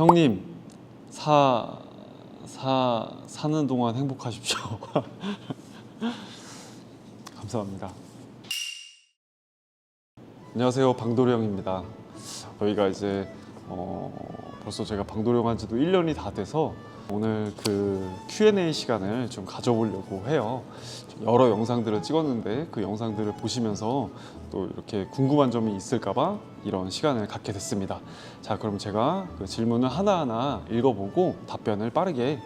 형님 사, 사, 사는 동안 행복하십시오. 감사합니다. 안녕하세요 방도령 형입니다. 저희가 이제 어, 벌써 제가 방도령 한 지도 1년이 다 돼서 오늘 그 Q&A 시간을 좀 가져보려고 해요. 여러 영상들을 찍었는데 그 영상들을 보시면서 또 이렇게 궁금한 점이 있을까봐 이런 시간을 갖게 됐습니다. 자, 그럼 제가 그 질문을 하나하나 읽어보고 답변을 빠르게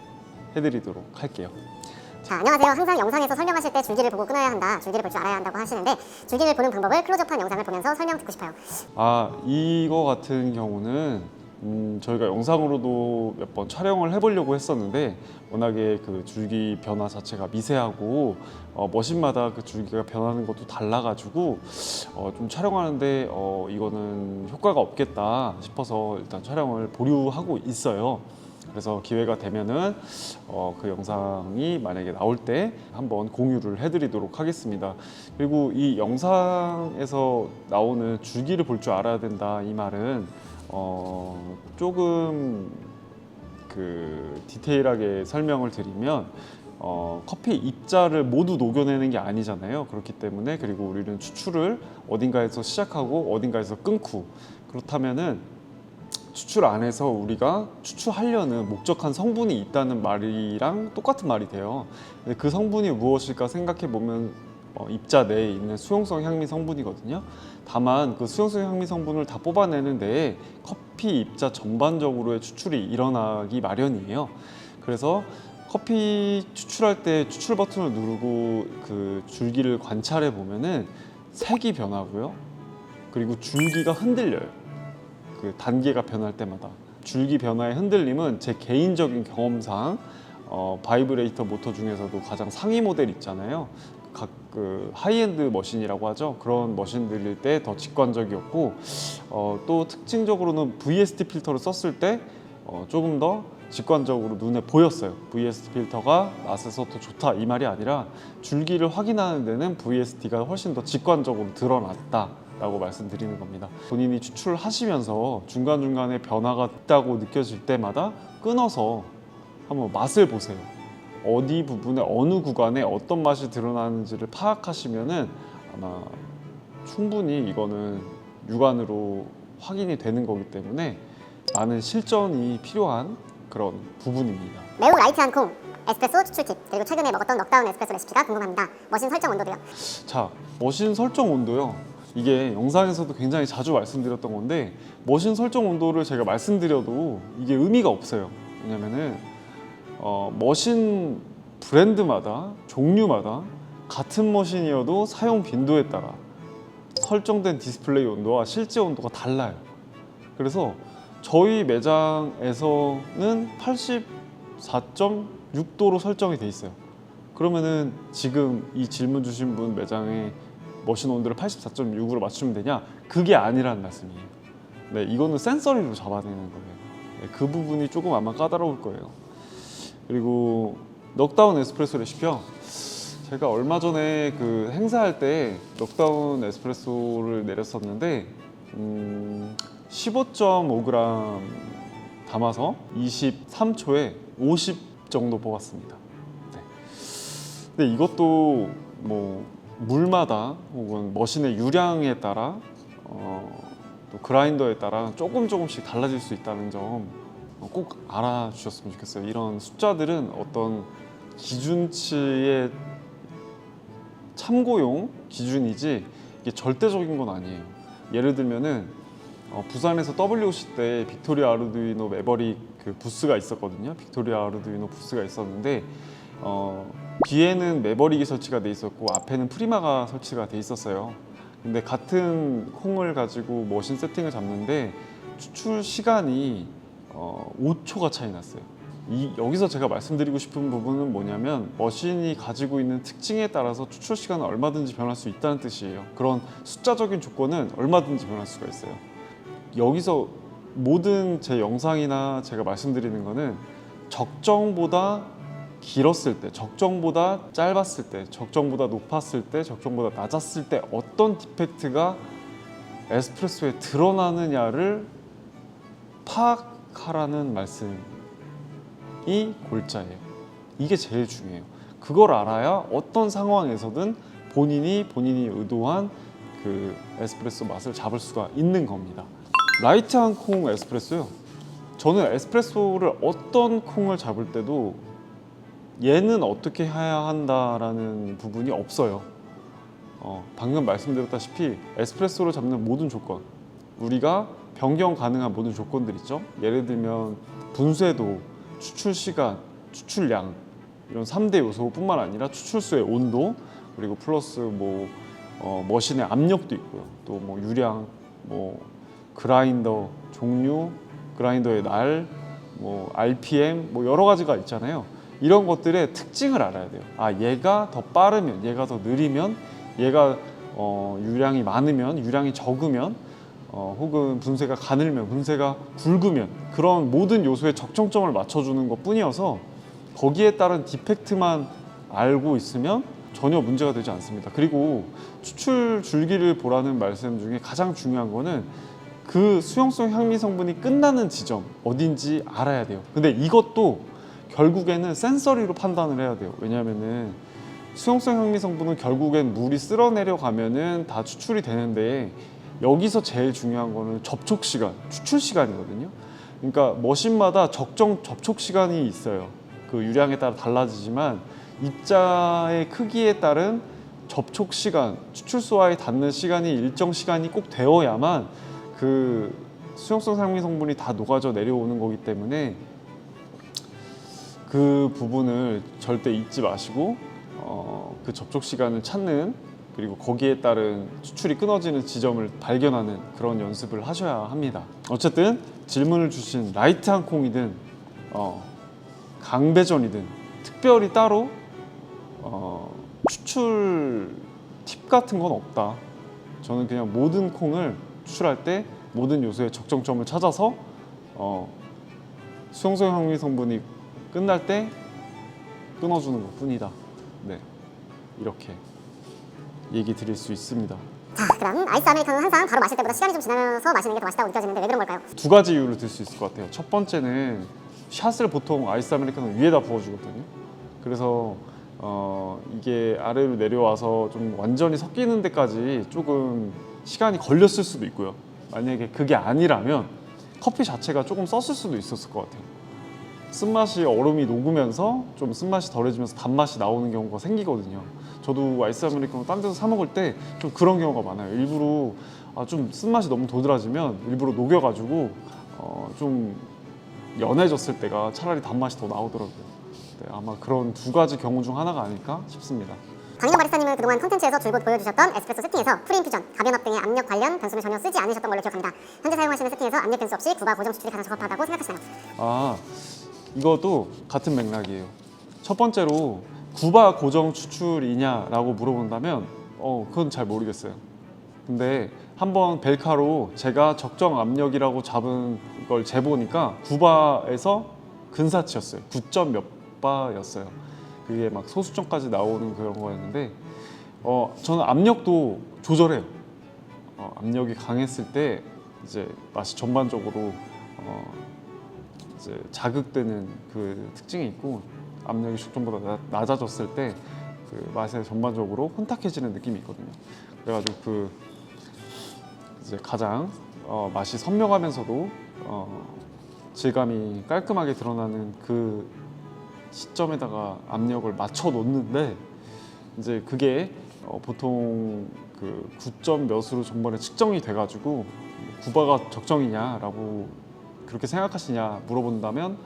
해드리도록 할게요. 자, 안녕하세요. 항상 영상에서 설명하실 때 줄기를 보고 끊어야 한다, 줄기를 볼 줄 알아야 한다고 하시는데 줄기를 보는 방법을 클로즈업한 영상을 보면서 설명 듣고 싶어요. 아 이거 같은 경우는 음, 저희가 영상으로도 몇 번 촬영을 해보려고 했었는데 워낙에 그 줄기 변화 자체가 미세하고 어, 머신마다 그 줄기가 변하는 것도 달라가지고 어, 좀 촬영하는데 어, 이거는 효과가 없겠다 싶어서 일단 촬영을 보류하고 있어요. 그래서 기회가 되면은 어, 그 영상이 만약에 나올 때 한번 공유를 해드리도록 하겠습니다. 그리고 이 영상에서 나오는 줄기를 볼 줄 알아야 된다 이 말은 어, 조금 그 디테일하게 설명을 드리면 어, 커피 입자를 모두 녹여내는 게 아니잖아요. 그렇기 때문에 그리고 우리는 추출을 어딘가에서 시작하고 어딘가에서 끊고 그렇다면은 추출 안에서 우리가 추출하려는 목적한 성분이 있다는 말이랑 똑같은 말이 돼요. 그 성분이 무엇일까 생각해 보면 어, 입자 내에 있는 수용성 향미 성분이거든요. 다만 그 수용성 향미 성분을 다 뽑아내는데 커피 입자 전반적으로의 추출이 일어나기 마련이에요. 그래서 커피 추출할 때 추출 버튼을 누르고 그 줄기를 관찰해 보면은 색이 변하고요. 그리고 줄기가 흔들려요. 그 단계가 변할 때마다 줄기 변화의 흔들림은 제 개인적인 경험상 어, 바이브레이터 모터 중에서도 가장 상위 모델 있잖아요. 각 그 하이엔드 머신이라고 하죠. 그런 머신들일 때 더 직관적이었고 어, 또 특징적으로는 VST 필터를 썼을 때 어, 조금 더 직관적으로 눈에 보였어요. VST 필터가 낯에서 더 좋다 이 말이 아니라 줄기를 확인하는 데는 VST가 훨씬 더 직관적으로 드러났다. 라고 말씀드리는 겁니다. 본인이 추출을 하시면서 중간중간에 변화가 있다고 느껴질 때마다 끊어서 한번 맛을 보세요. 어디 부분에 어느 구간에 어떤 맛이 드러나는지를 파악하시면은 아마 충분히 이거는 육안으로 확인이 되는 거기 때문에 많은 실전이 필요한 그런 부분입니다. 매우 라이트한 콩, 에스프레소 추출 팁, 그리고 최근에 먹었던 넉다운 에스프레소 레시피가 궁금합니다. 머신 설정 온도도요. 자, 머신 설정 온도요. 이게 영상에서도 굉장히 자주 말씀드렸던 건데 머신 설정 온도를 제가 말씀드려도 이게 의미가 없어요. 왜냐면은 어, 머신 브랜드마다 종류마다 같은 머신이어도 사용 빈도에 따라 설정된 디스플레이 온도와 실제 온도가 달라요. 그래서 저희 매장에서는 84.6도로 설정이 돼 있어요. 그러면은 지금 이 질문 주신 분 매장에 머신 온도를 84.6으로 맞추면 되냐? 그게 아니라는 말씀이에요. 네, 이거는 센서리로 잡아내는 거예요. 네, 그 부분이 조금 아마 까다로울 거예요. 그리고 넉다운 에스프레소 레시피요. 제가 얼마 전에 그 행사할 때 넉다운 에스프레소를 내렸었는데 음, 15.5g 담아서 23초에 50 정도 뽑았습니다. 네. 근데 이것도 뭐 물마다 혹은 머신의 유량에 따라 어, 또 그라인더에 따라 조금 조금씩 달라질 수 있다는 점 꼭 알아주셨으면 좋겠어요. 이런 숫자들은 어떤 기준치의 참고용 기준이지 이게 절대적인 건 아니에요. 예를 들면은 어, 부산에서 WOC 때 빅토리아 아르두이노 매버릭 그 부스가 있었거든요. 빅토리아 아르두이노 부스가 있었는데 어, 뒤에는 매버릭이 설치가 돼 있었고 앞에는 프리마가 설치가 돼 있었어요. 근데 같은 콩을 가지고 머신 세팅을 잡는데 추출 시간이 어, 5초가 차이 났어요. 이, 여기서 제가 말씀드리고 싶은 부분은 뭐냐면 머신이 가지고 있는 특징에 따라서 추출 시간은 얼마든지 변할 수 있다는 뜻이에요. 그런 숫자적인 조건은 얼마든지 변할 수가 있어요. 여기서 모든 제 영상이나 제가 말씀드리는 거는 적정보다 길었을 때, 적정보다 짧았을 때, 적정보다 높았을 때, 적정보다 낮았을 때 어떤 디펙트가 에스프레소에 드러나느냐를 하라는 말씀이 골자예요. 이게 제일 중요해요. 그걸 알아야 어떤 상황에서든 본인이 본인이 의도한 그 에스프레소 맛을 잡을 수가 있는 겁니다. 라이트한 콩 에스프레소요. 저는 에스프레소를 어떤 콩을 잡을 때도 얘는 어떻게 해야 한다라는 부분이 없어요. 어, 방금 말씀드렸다시피 에스프레소를 잡는 모든 조건, 우리가 변경 가능한 모든 조건들 있죠. 예를 들면 분쇄도, 추출 시간, 추출량 이런 3대 요소뿐만 아니라 추출수의 온도 그리고 플러스 뭐 어, 머신의 압력도 있고요. 또 뭐 유량, 뭐 그라인더 종류, 그라인더의 날, 뭐 RPM 뭐 여러 가지가 있잖아요. 이런 것들의 특징을 알아야 돼요. 아 얘가 더 빠르면, 얘가 더 느리면, 얘가 어, 유량이 많으면, 유량이 적으면, 어, 혹은 분쇄가 가늘면, 분쇄가 굵으면 그런 모든 요소의 적정점을 맞춰주는 것 뿐이어서 거기에 따른 디펙트만 알고 있으면 전혀 문제가 되지 않습니다. 그리고 추출 줄기를 보라는 말씀 중에 가장 중요한 거는 그 수용성 향미 성분이 끝나는 지점 어딘지 알아야 돼요. 근데 이것도 결국에는 센서리로 판단을 해야 돼요. 왜냐하면은 수용성 향미 성분은 결국엔 물이 쓸어내려 가면은 다 추출이 되는데 여기서 제일 중요한 거는 접촉 시간, 추출 시간이거든요. 그러니까 머신마다 적정 접촉 시간이 있어요. 그 유량에 따라 달라지지만 입자의 크기에 따른 접촉 시간, 추출소와의 닿는 시간이 일정 시간이 꼭 되어야만 그 수용성 상미 성분이 다 녹아져 내려오는 거기 때문에 그 부분을 절대 잊지 마시고 어, 그 접촉 시간을 찾는 그리고 거기에 따른 추출이 끊어지는 지점을 발견하는 그런 연습을 하셔야 합니다. 어쨌든 질문을 주신 라이트한 콩이든 어, 강배전이든 특별히 따로 어, 추출 팁 같은 건 없다. 저는 그냥 모든 콩을 추출할 때 모든 요소의 적정점을 찾아서 어, 수용성 향미 성분이 끝날 때 끊어주는 것 뿐이다. 네, 이렇게 얘기 드릴 수 있습니다. 자, 그럼 아이스 아메리카노는 항상 바로 마실 때보다 시간이 좀 지나면서 마시는 게 더 맛있다고 느껴지는데 왜 그런 걸까요? 두 가지 이유를 들 수 있을 것 같아요. 첫 번째는 샷을 보통 아이스 아메리카노 위에다 부어주거든요. 그래서 어, 이게 아래로 내려와서 좀 완전히 섞이는 데까지 조금 시간이 걸렸을 수도 있고요. 만약에 그게 아니라면 커피 자체가 조금 썼을 수도 있었을 것 같아요. 쓴맛이 얼음이 녹으면서 좀 쓴맛이 덜해지면서 단맛이 나오는 경우가 생기거든요. 저도 아이스 아메리카노 딴 데서 사 먹을 때 좀 그런 경우가 많아요. 일부러 아, 좀 쓴맛이 너무 도드라지면 일부러 녹여가지고 어, 좀 연해졌을 때가 차라리 단맛이 더 나오더라고요. 네, 아마 그런 두 가지 경우 중 하나가 아닐까 싶습니다. 강인호 바리스타님은 그동안 콘텐츠에서 줄곧 보여주셨던 에스프레소 세팅에서 프리인퓨전, 가변압 등의 압력 관련 변수를 전혀 쓰지 않으셨던 걸로 기억합니다. 현재 사용하시는 세팅에서 압력 변수 없이 구바 고정 추출이 가장 적합하다고 생각하시나요? 아 이것도 같은 맥락이에요. 첫 번째로 구바 고정 추출이냐라고 물어본다면 어 그건 잘 모르겠어요. 근데 한번 벨카로 제가 적정 압력이라고 잡은 걸 재보니까 구바에서 근사치였어요. 9점 몇 바였어요. 그게 막 소수점까지 나오는 그런 거였는데 어 저는 압력도 조절해요. 어, 압력이 강했을 때 이제 맛이 전반적으로 어, 이제 자극되는 그 특징이 있고 압력이 적정보다 나- 낮아졌을 때 그 맛에 전반적으로 혼탁해지는 느낌이 있거든요. 그래가지고 그 이제 가장 어, 맛이 선명하면서도 어, 질감이 깔끔하게 드러나는 그 시점에다가 압력을 맞춰 놓는데 이제 그게 어, 보통 그 9점 몇으로 전번에 측정이 돼가지고 구바가 적정이냐라고 그렇게 생각하시냐 물어본다면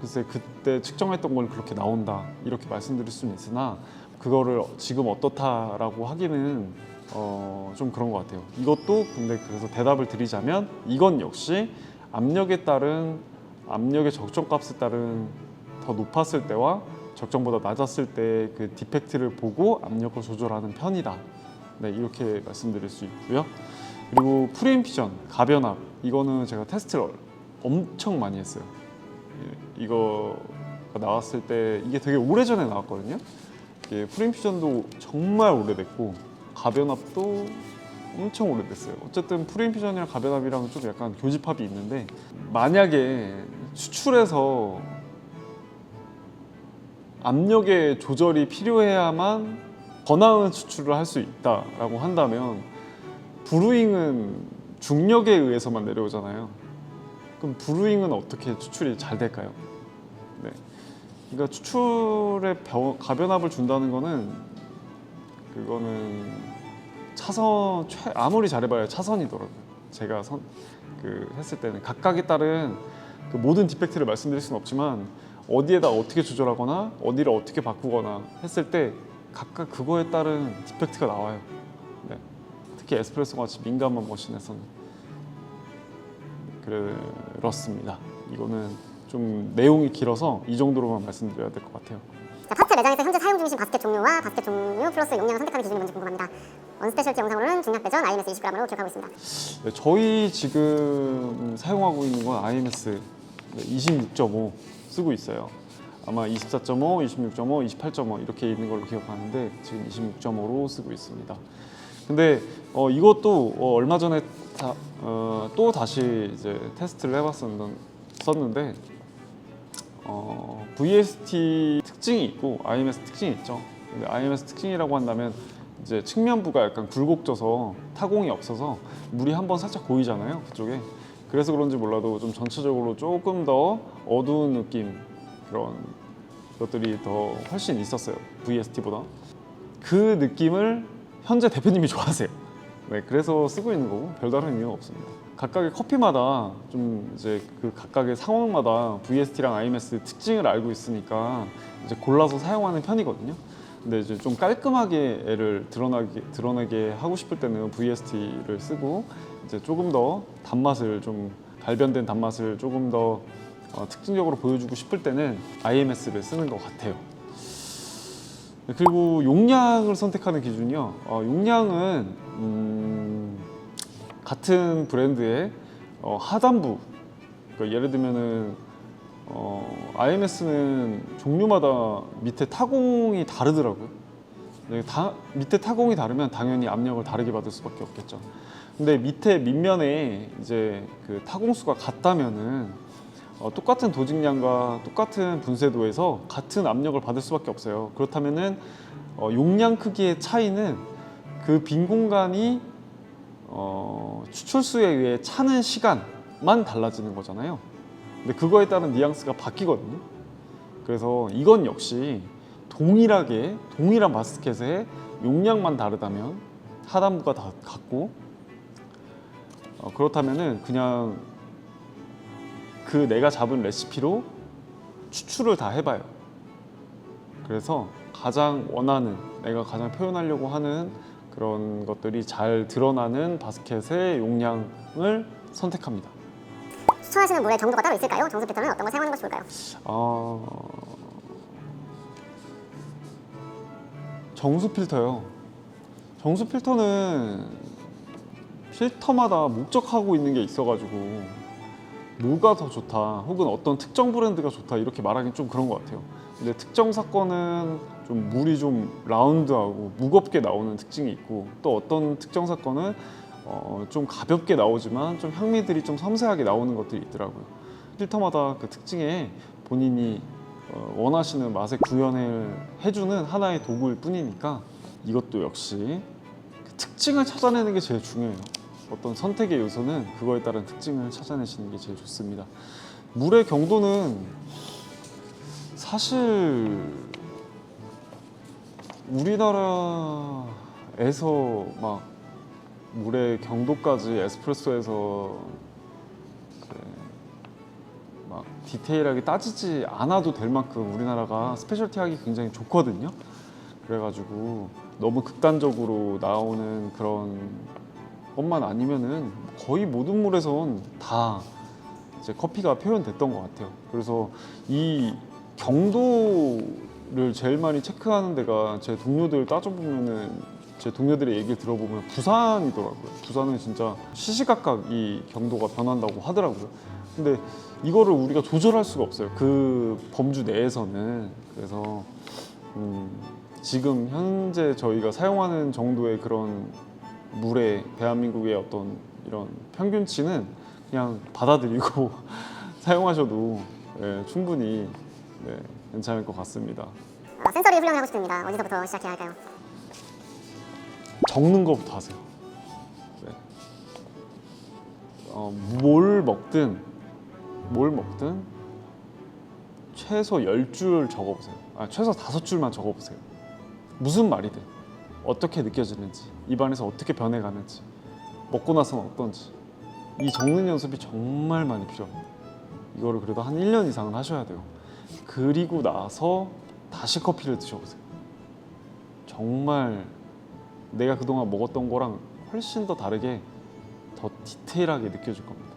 글쎄 그때 측정했던 걸 그렇게 나온다 이렇게 말씀드릴 수는 있으나 그거를 지금 어떻다라고 하기는 어, 좀 그런 것 같아요. 이것도 근데 그래서 대답을 드리자면 이건 역시 압력에 따른 압력의 적정값에 따른 더 높았을 때와 적정보다 낮았을 때 그 디펙트를 보고 압력을 조절하는 편이다. 네 이렇게 말씀드릴 수 있고요. 그리고 프리인피전 가변압 이거는 제가 테스트를 엄청 많이 했어요. 예, 이거가 나왔을 때 이게 되게 오래 전에 나왔거든요. 이게 프리인피전도 정말 오래됐고 가변압도 엄청 오래됐어요. 어쨌든 프리인퓨전이랑 가변압이랑 좀 약간 교집합이 있는데 만약에 추출해서 압력의 조절이 필요해야만 더 나은 추출을 할 수 있다라고 한다면 브루잉은 중력에 의해서만 내려오잖아요. 그럼 브루잉은 어떻게 추출이 잘 될까요? 네. 그러니까 추출에 벼- 가변압을 준다는 거는 그거는 차선 최, 아무리 잘해봐야 차선이더라고요. 제가 선, 그 했을 때는 각각에 따른 그 모든 디펙트를 말씀드릴 수는 없지만 어디에다 어떻게 조절하거나 어디를 어떻게 바꾸거나 했을 때 각각 그거에 따른 디펙트가 나와요. 네. 특히 에스프레소 같이 민감한 머신에서는 그렇습니다. 이거는 좀 내용이 길어서 이 정도로만 말씀드려야 될 것 같아요. 자, 파트 매장에서 현재 사용 중이신 바스켓 종류와 바스켓 종류 플러스 용량을 선택하는 기준이 뭔지 궁금합니다. 원스페셜티 영상으로는 중량 배전 IMS 20g으로 기록하고 있습니다. 네, 저희 지금 사용하고 있는 건 IMS 26.5 쓰고 있어요. 아마 24.5, 26.5, 28.5 이렇게 있는 걸로 기억하는데 지금 26.5로 쓰고 있습니다. 근데 어, 이것도 어, 얼마 전에 다, 어, 또 다시 이제 테스트를 해봤었는데 어, VST 특징이 있고 IMS 특징이 있죠. 근데 IMS 특징이라고 한다면 이제 측면부가 약간 굴곡져서 타공이 없어서 물이 한번 살짝 고이잖아요 그쪽에 그래서 그런지 몰라도 좀 전체적으로 조금 더 어두운 느낌 그런 것들이 더 훨씬 있었어요 VST보다 그 느낌을 현재 대표님이 좋아하세요? 네 그래서 쓰고 있는 거고 별다른 이유는 없습니다. 각각의 커피마다 좀 이제 그 각각의 상황마다 VST랑 IMS 특징을 알고 있으니까 이제 골라서 사용하는 편이거든요. 근데 이제 좀 깔끔하게 애를 드러나게 드러내게 하고 싶을 때는 VST를 쓰고 이제 조금 더 단맛을 좀 발변된 단맛을 조금 더 어, 특징적으로 보여주고 싶을 때는 IMS를 쓰는 것 같아요. 그리고 용량을 선택하는 기준이요. 어, 용량은 음, 같은 브랜드의 어, 하단부 그러니까 예를 들면은 어, IMS는 종류마다 밑에 타공이 다르더라고요. 네, 다, 밑에 타공이 다르면 당연히 압력을 다르게 받을 수밖에 없겠죠. 근데 밑에 밑면에 이제 그 타공수가 같다면은 어, 똑같은 도직량과 똑같은 분쇄도에서 같은 압력을 받을 수밖에 없어요. 그렇다면은 어, 용량 크기의 차이는 그 빈 공간이 어, 추출수에 의해 차는 시간만 달라지는 거잖아요. 근데 그거에 따른 뉘앙스가 바뀌거든요. 그래서 이건 역시 동일하게 동일한 바스켓의 용량만 다르다면 하단부가 다 같고 어, 그렇다면은 그냥 그 내가 잡은 레시피로 추출을 다 해봐요. 그래서 가장 원하는 내가 가장 표현하려고 하는 그런 것들이 잘 드러나는 바스켓의 용량을 선택합니다. 추천하시는 물의 정도가 따로 있을까요? 정수 패턴은 어떤 걸 사용하는 것이 좋을까요? 어... 정수 필터요. 정수 필터는 필터마다 목적하고 있는 게 있어가지고 뭐가 더 좋다, 혹은 어떤 특정 브랜드가 좋다 이렇게 말하기 좀 그런 것 같아요. 근데 특정 사건은 좀 물이 좀 라운드하고 무겁게 나오는 특징이 있고 또 어떤 특정 사건은 어, 좀 가볍게 나오지만 좀 향미들이 좀 섬세하게 나오는 것들이 있더라고요. 필터마다 그 특징에 본인이 어, 원하시는 맛의 구현을 해주는 하나의 도구일 뿐이니까 이것도 역시 그 특징을 찾아내는 게 제일 중요해요. 어떤 선택의 요소는 그거에 따른 특징을 찾아내시는 게 제일 좋습니다. 물의 경도는 사실 우리나라에서 막 물의 경도까지 에스프레소에서 막 디테일하게 따지지 않아도 될 만큼 우리나라가 스페셜티 하기 굉장히 좋거든요. 그래가지고 너무 극단적으로 나오는 그런 것만 아니면은 거의 모든 물에선 다 이제 커피가 표현됐던 것 같아요. 그래서 이 경도를 제일 많이 체크하는 데가 제 동료들 따져보면은 제 동료들의 얘기를 들어보면 부산이더라고요. 부산은 진짜 시시각각 이 경도가 변한다고 하더라고요. 근데 이거를 우리가 조절할 수가 없어요. 그 범주 내에서는 그래서 음, 지금 현재 저희가 사용하는 정도의 그런 물의 대한민국의 어떤 이런 평균치는 그냥 받아들이고 사용하셔도 예, 충분히 네, 괜찮을 것 같습니다. 어, 센서리 훈련을 하고 싶습니다. 어디서부터 시작해야 할까요? 적는 것부터 하세요. 네. 어, 뭘 먹든 뭘 먹든 최소 10줄 적어보세요. 아, 최소 5줄만 적어보세요. 무슨 말이든 어떻게 느껴지는지 입안에서 어떻게 변해가는지 먹고 나서는 어떤지 이 적는 연습이 정말 많이 필요합니다. 이거를 그래도 한 1년 이상은 하셔야 돼요. 그리고 나서 다시 커피를 드셔보세요. 정말 내가 그동안 먹었던 거랑 훨씬 더 다르게 더 디테일하게 느껴질 겁니다.